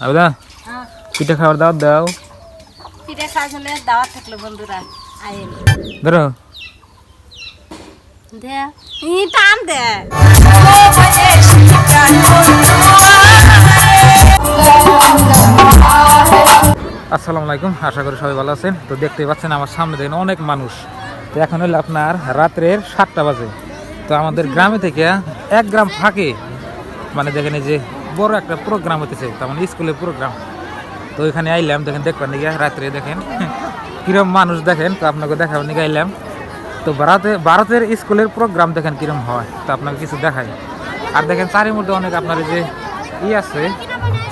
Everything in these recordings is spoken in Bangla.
আবেদা পিঠা খাবার দাওয়াত দাও। পিঠে খাওয়ার জন্য দাওয়াত থাকল বন্ধুরা আয়েন। ধরো। দে। ই টান দে। আসসালামু আলাইকুম আশা করি সবাই ভালো আছেন। তো দেখতেই পাচ্ছেন আমার সামনে দেখেন অনেক মানুষ। তো এখন হলো আপনার রাত্রের সাতটা বাজে। তো আমাদের গ্রামে থেকে এক গ্রাম ফাঁকে মানে দেখেন এই যে বড় একটা প্রোগ্রাম হতেছে তার মানে স্কুলের প্রোগ্রাম তো এখানে আইলাম, দেখেন দেখবেন নাকি রাত্রে দেখেন। কিরম মানুষ দেখেন, তো আপনাকে দেখাবেন নাকি আইলাম। তো ভারতে, ভারতের স্কুলের প্রোগ্রাম দেখেন কিরম হয়, তো আপনাকে কিছু দেখাই। আর দেখেন চারির মধ্যে অনেক আপনার যে ই আছে,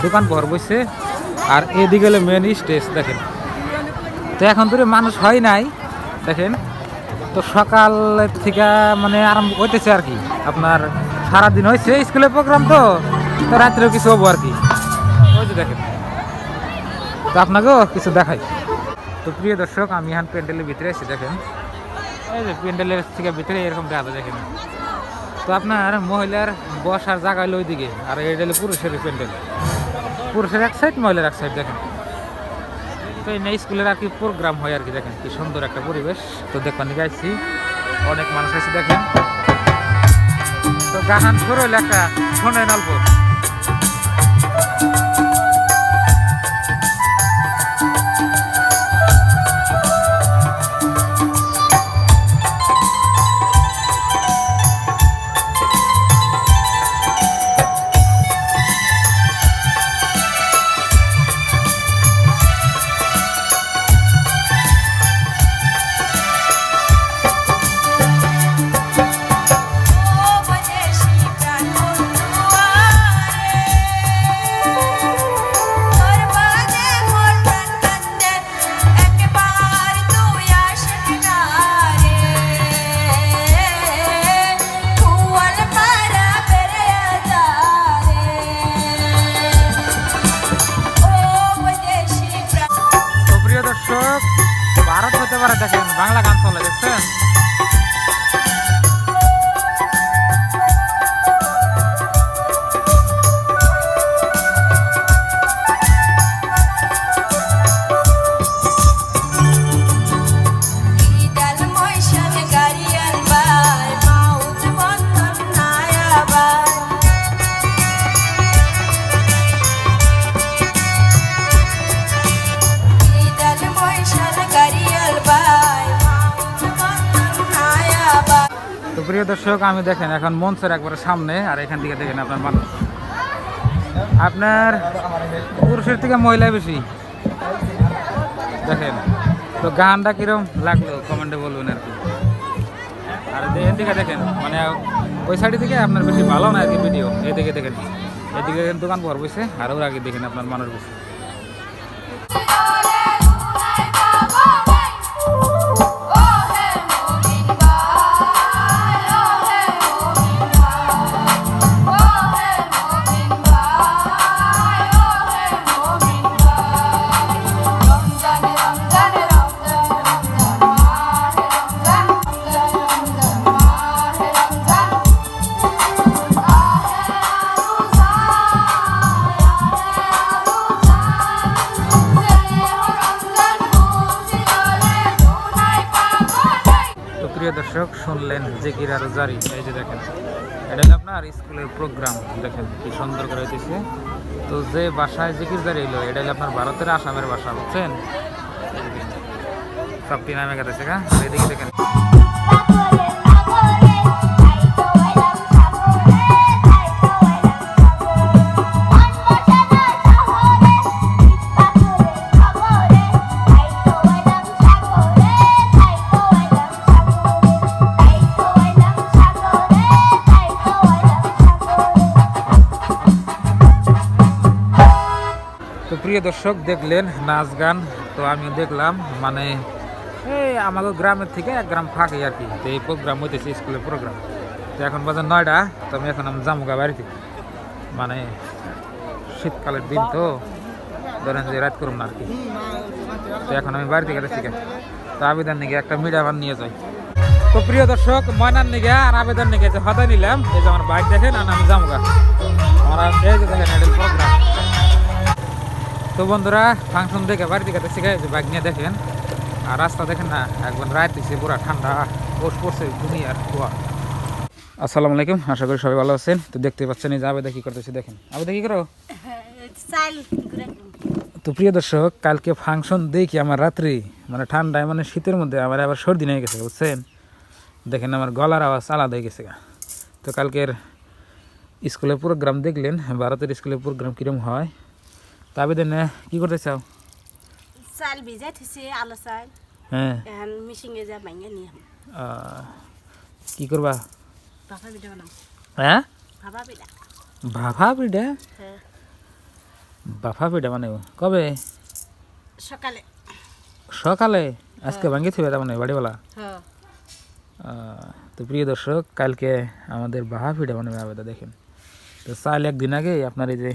দোকান ঘর বসে আর এদিকে হলো মেন স্টেজ দেখেন। তো এখন ধরে মানুষ হয় নাই, দেখেন। তো সকাল থেকে মানে আরম্ভ হইতেছে আর কি, আপনার সারাদিন হয়েছে স্কুলের প্রোগ্রাম তো। তো রাত্রেও কিছু হব আর কি। ওই যে দেখেন। তো আপনাকেও কিছু দেখাই। তো প্রিয় দর্শক, আমি এখন প্যান্ডেলের ভিতরে এসে দেখেন। এই যে প্যান্ডেলের থেকে ভিতরে এরকম দেখা দেখেন। তো আপনার মহিলার বসার জায়গা হলো ওইদিকে, আর এটা হলো পুরুষের প্যান্ডেল। পুরুষের এক সাইড মহিলার এক সাইড দেখেন। তো এই স্কুলের আর কি প্রোগ্রাম হয় আর কি, দেখেন, কি সুন্দর একটা পরিবেশ। তো দেখবেন গাইছি অনেক মানুষ আছে, দেখেন। তো গান শুরু হইলে একটা শোনেন অল্প পারে দেখেন বাংলা গান চলে দেখছেন? প্রিয় দর্শক, আমি দেখেন এখন মঞ্চের একবারে সামনে, আর এখান থেকে দেখেন আপনার মানুষ। আপনার পুরুষের থেকে মহিলা বেশি। দেখেন, তো গানটা কিরম লাগল? কমেন্টে বলবেন আর কি। আর এখান থেকে দেখেন মানে ওই সাইড থেকে আপনার বেশি ভালো না আর কি ভিডিও এদিকে দেখেন এদিকে দেখেন দোকান ভর বসে আর ওর আগে দেখেন আপনার মানুষ বসে। জেকির আর জারি, এই যে দেখেন। এটা আপনার স্কুলের প্রোগ্রাম দেখেন কি সুন্দর করে হইতেছে। তো যে বাসায় জিকির জারি এলো এটা আপনার ভারতের আসামের বাসা, বুঝছেন? সবটি নামে গেছে গা এদিকে দেখেন। প্রিয় দর্শক দেখলেন নাচ গান, তো আমি দেখলাম মানে এই আমাদের গ্রামের থেকে এক গ্রাম ফাঁকে আর কি, তো এই প্রোগ্রাম হইতেছে, স্কুলের প্রোগ্রাম। তো এখন বাজার নয়টা, তো আমি এখন আমি জামুগা বাড়িতে। মানে শীতকালের দিন তো, ধরেন যে রাত করুন আর কি। তো এখন আমি বাড়িতে গেছি তো আবেদন নিগে একটা মিডিয়া ভান নিয়ে যাই। তো প্রিয় দর্শক, ময়নার নিগে আর আবেদন নিগে যে হদায় নিলাম। এই যে আমার বাইক দেখেন, আর আমি জামুগা আমার এই যে দেখেন প্রোগ্রাম। তো বন্ধুরা, ফাংশন দেখে বাড়িতে কাছে শিখে বাইক নিয়ে দেখেন। আর রাস্তা দেখেন না, একবার রাত হয়েছে পুরা ঠান্ডা পোষ পড়ছে তুমি আর কুয়া। আসসালামু আলাইকুম, আশা করি সবাই ভালো আছেন। তো দেখতে পাচ্ছেন এই যে আবেদা কি করতেছে, দেখেন। আবেদা কি করো? তো প্রিয় দর্শক, কালকে ফাংশন দেখি আমার রাত্রি মানে ঠান্ডায় মানে শীতের মধ্যে আমার আবার সর্দি নিয়ে গেছে, বুঝছেন? দেখেন আমার গলার আওয়াজ আলাদা হয়ে গেছে। তো কালকের স্কুলের প্রোগ্রাম দেখলেন, ভারতের স্কুলের প্রোগ্রাম কীরকম হয়? তা আবেদন কী করতে চাও চাল আলো চাল। হ্যাঁ। এখন মিশিংয়ে যা ভাঙে নিয়ে কি করবা? ভাপা পিঠা বানাম হ্যাঁ? ভাপা পিঠা ভাফা পিঠা হ্যাঁ। পিঠা মানে কবে? সকালে। সকালে? আজকে ভাঙ্গি থিবে তার মানে বাড়িওয়ালা? হ্যাঁ। তো প্রিয় দর্শক কালকে আমাদের বাহা বানাবে আবেদা দেখেন। তো চাল একদিন আগে আপনার এই যে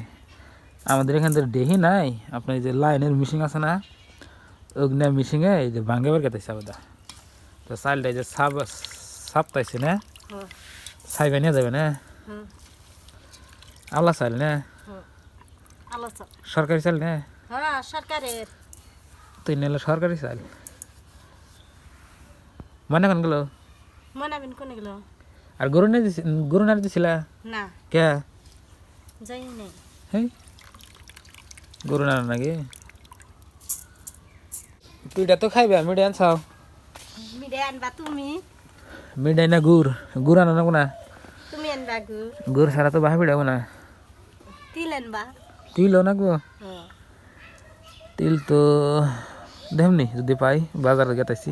আমাদের এখান থেকে ডেহি নাই। আপনার এই যে লাইনের মিশিং আছে না অগ্নি মিশিংয়ে এই যে ভাঙ্গে বার কেটেছে আবেদা তো চালটা এই যে সাপ সাপতাইছে না? হ্যাঁ। ছাইবে নিয়ে যাবে না? হ্যাঁ। আল্লাহ চাল না? হ্যাঁ। সরকারি চাল না? হ্যাঁ তুই নিলে সরকারি চাল মানে কোন গেল? আর গরু না গরু না দিছিলা? না। কে? যাই নেই। গরু না নাকি? পিঠা তো খাইবে মিঠাই আনছাও মিরে আনবা তুমি? মিঠাই না গুড়। গুড় আনো না কোনা? তুমি আনবা গুড়। ছাড়া তো বাহা পিঠা না। তিল আনবা। তিল না গো? হ্যাঁ। তিল তো দেমনি যদি পাই বাজারে গেতাইছি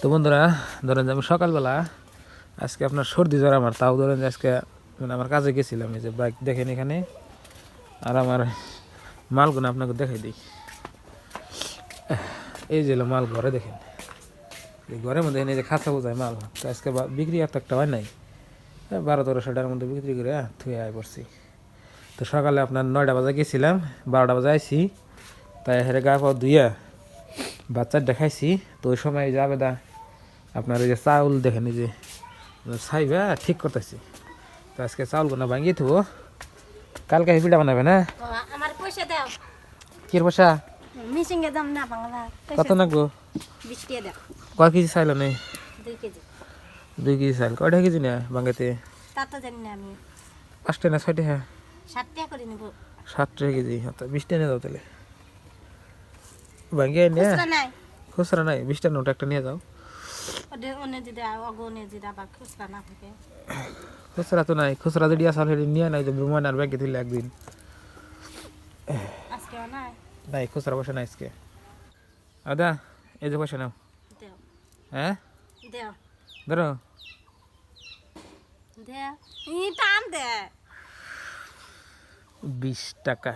তো বন্ধুরা ধরেন যে আমি সকালবেলা আজকে আপনার সর্দি জ্বর আমার তাও ধরেন যে আজকে মানে আমার কাজে গেছিলাম এই যে বাইক দেখেন এখানে। আর আমার মালগুলো আপনাকে দেখাই দিই এই যে মাল ঘরে দেখেন। এই ঘরের মধ্যে এনে যে খাঁচা বোঝায় মাল। তো আজকে বিক্রি এত একটা হয় নাই। বারো তেরোশো টাকার মধ্যে বিক্রি করে থুয়ে আয় পড়ছি। তো সকালে আপনার নয়টা বাজে গেছিলাম, বারোটা বাজে আইসি তাই হেরে গা পাও ধুইয়া বাচ্চার দেখাইছি। তো ওই সময় যাবে দা আপনার ওই যে চাউল দেখেন যে ছাইবা ঠিক করতেছি। তো আজকে চাউলগুলো ভাঙিয়ে থবো। কালকে পিঠা বানাবে না? পয়সা দাও। কির পয়সা মিশিংয়ে দাম না বাংলা। কত নাকবো বিশ টাকা দাও। কয় কেজি চাইল নেই দুই কেজি। দুই কেজি চাইল। কয়টা কেজি না বাঙ্গাতে তা তো জানি না আমি। পাঁচটা না ছয়টা হ্যাঁ করে নেব। কেজি বিশটা নিয়ে যাও তাহলে। ভাঙ্গিয়ে নিয়ে? খুচরা নাই। বিশটা নোট একটা নিয়ে যাও। খুচরা তো নাই খুচরা যদি সেটা নিয়ে নাই যে ময়নার ব্যাংকে দিলে একদিন। নাই খুচরা পয়সা নাই আজকে। আদা এই যে পয়সা নাও। হ্যাঁ? ধরো। বিশ টাকা।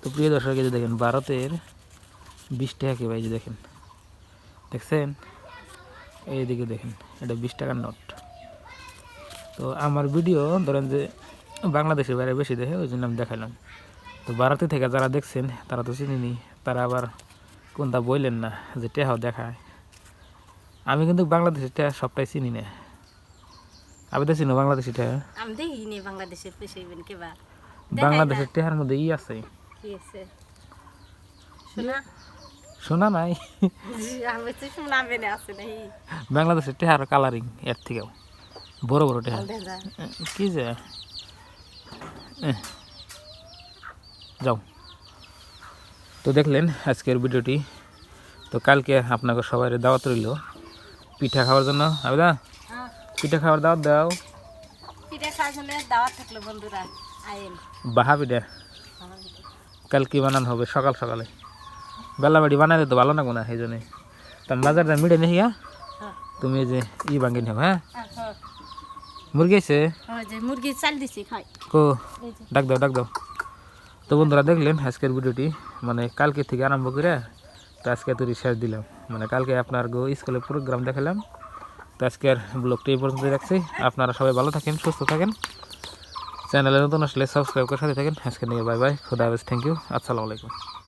তো প্রিয় দর্শক যে দেখেন ভারতের বিশ টাকা কে ভাই যে দেখেন। দেখছেন? এইদিকে দেখেন এটা বিশ টাকার নোট। তো আমার ভিডিও ধরেন যে বাংলাদেশের বাইরে বেশি দেখে ওই জন্য আমি দেখালাম। তো ভারতে থেকে যারা দেখছেন তারা তো চিনিনি তারা আবার কোনটা বললেন না যে টেহাও দেখায়। আমি কিন্তু বাংলাদেশের টেহা সবটাই চিনি না। আমি তো চিনো বাংলাদেশি টেহা। আমি দেখিনি বাংলাদেশের পয়সা কেবা বাংলাদেশের টেহার মধ্যে ই আছে। কি আছে? শোনা? শোনা নাই। আমি তো শুনলাম বেনে আছে নাই। বাংলাদেশের টেহার কালারিং এর থেকেও। বড় বড় টেহার কি যে। যাও। তো দেখলেন আজকের ভিডিওটি। তো কালকে আপনাকে সবাই দাওয়াত রইল। পিঠা খাওয়ার জন্য। আবেদা? হ্যাঁ। পিঠা খাওয়ার দাওয়াত দাও। বাহা পিঠা। কাল কি বানানো হবে সকাল সকালে। বেলা বাড়ি বানালে তো ভালো না সেই জন্যে। তার বাজারটা মিটে নিয়ে গিয়া হ্যাঁ। তুমি যে ই বাঙ্গি নেব হ্যাঁ? হ্যাঁ মুরগি আছে? মুরগি চাল দিছি খাই। কো? ডাক দাও ডাক দাও। তো বন্ধুরা দেখলেন আজকের ভিডিওটি মানে কালকে থেকে আরম্ভ করে তো আজকে তো রিসার্চ দিলাম। মানে কালকে আপনার গো স্কুলে প্রোগ্রাম দেখালাম। তো আজকের ব্লগটি এই পর্যন্ত রাখছি। আপনারা সবাই ভালো থাকেন, সুস্থ থাকেন। চ্যানেলে নতুন আসলে সাবস্ক্রাইব করে সাথে থাকেন। আজকে নিয়ে বাই বাই খুদা হাফেজ। থ্যাংক ইউ আসসালামু আলাইকুম।